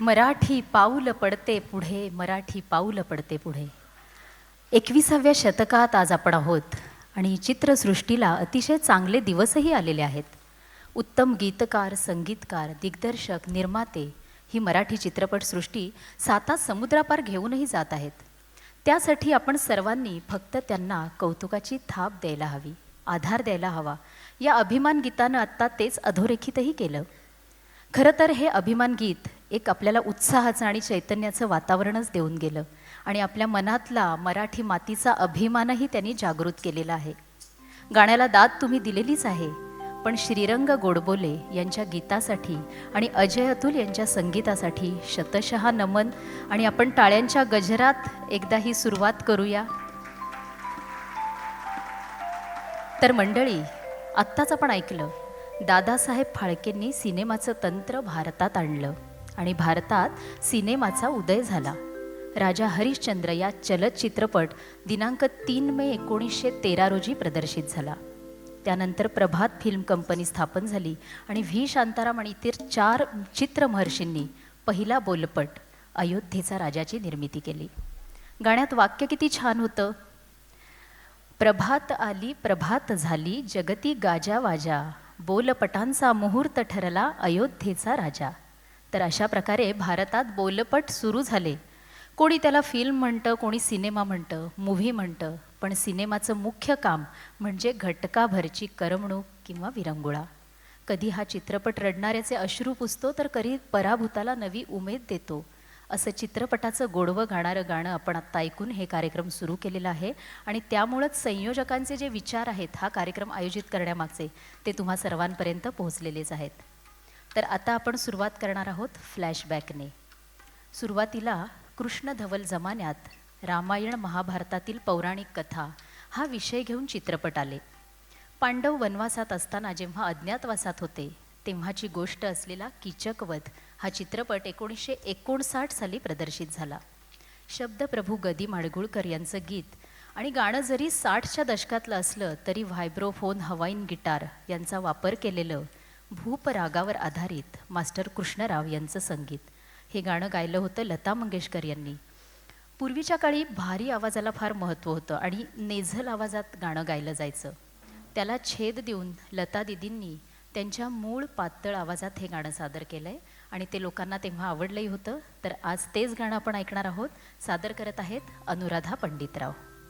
मराठी पाऊल पडते पुढे मराठी पाऊल पडते पुढे. एकविसाव्या शतकात आज आपण आहोत आणि चित्रसृष्टीला अतिशय चांगले दिवसही आलेले आहेत. उत्तम गीतकार संगीतकार दिग्दर्शक निर्माते ही मराठी चित्रपटसृष्टी साता समुद्रापार घेऊनही जात आहेत. त्यासाठी आपण सर्वांनी फक्त त्यांना कौतुकाची थाप द्यायला हवी आधार द्यायला हवा. या अभिमान गीतानं आत्ता तेच अधोरेखितही केलं. खरं तर हे अभिमान गीत एक आपल्याला उत्साहाचं आणि चैतन्याचं वातावरणच देऊन गेलं. आणि आपल्या मनातला मराठी मातीचा अभिमानही त्यांनी जागृत केलेला आहे. गाण्याला दाद तुम्ही दिलेलीच आहे पण श्रीरंग गोडबोले यांच्या गीतासाठी आणि अजय अतुल यांच्या संगीतासाठी शतशः नमन आणि आपण टाळ्यांच्या गजरात एकदा ही सुरुवात करूया. तर मंडळी आत्ताच आपण ऐकलं दादासाहेब फाळकेंनी सिनेमाचं तंत्र भारतात आणलं. आणि भारतात सिनेमाचा उदय झाला. राजा हरिश्चंद्र या चलचित्रपट दिनांक तीन मे एकोणीसशे तेरा रोजी प्रदर्शित झाला. त्यानंतर प्रभात फिल्म कंपनी स्थापन झाली आणि व्ही. शांताराम आणि इतर चार चित्रमहर्षींनी पहिला बोलपट अयोध्येचा राजाची निर्मिती केली. गाण्यात वाक्य किती छान होतं? प्रभात आली प्रभात झाली जगती गाजा वाजा बोलपटांचा मुहूर्त ठरला अयोध्येचा राजा. तर अशा प्रकारे भारतात बोलपट सुरू झाले. कोणी त्याला फिल्म म्हणतं कोणी सिनेमा म्हणतं मूव्ही म्हणतं पण सिनेमाचं मुख्य काम म्हणजे घटकाभरची करमणूक किंवा विरंगुळा. कधी हा चित्रपट रडणाऱ्याचे अश्रू पुसतो तर कधी पराभूताला नवी उमेद देतो. असं चित्रपटाचं गोडवं गाणारं गाणं आपण आत्ता ऐकून हे कार्यक्रम सुरू केलेला आहे आणि त्यामुळंच संयोजकांचे जे विचार आहेत हा कार्यक्रम आयोजित करण्यामागचे ते तुम्हा सर्वांपर्यंत पोहोचलेलेच आहेत. तर आता आपण सुरुवात करणार आहोत फ्लॅशबॅकने सुरुवातीला कृष्ण धवल जमान्यात रामायण महाभारतातील पौराणिक कथा हा विषय घेऊन चित्रपट आले. पांडव वनवासात असताना जेव्हा अज्ञातवासात होते तेव्हाची गोष्ट असलेला कीचकवध हा चित्रपट एकोणीसशे एकोणसाठ साली प्रदर्शित झाला. शब्दप्रभू गदी माडगुळकर यांचं गीत आणि गाणं जरी साठच्या दशकातलं असलं तरी व्हायब्रोफोन हवाईन गिटार यांचा वापर केलेलं भूपरागावर आधारित मास्टर कृष्णराव यांचं संगीत. हे गाणं गायलं होतं लता मंगेशकर यांनी. पूर्वीच्या काळी भारी आवाजाला फार महत्त्व होतं आणि नेझल आवाजात गाणं गायलं जायचं. त्याला छेद देऊन लता दिदींनी त्यांच्या मूळ पातळ आवाजात हे गाणं सादर केलं आहे आणि ते लोकांना तेव्हा आवडलंही होतं. तर आज तेच गाणं आपण ऐकणार आहोत. सादर करत आहेत अनुराधा पंडितराव.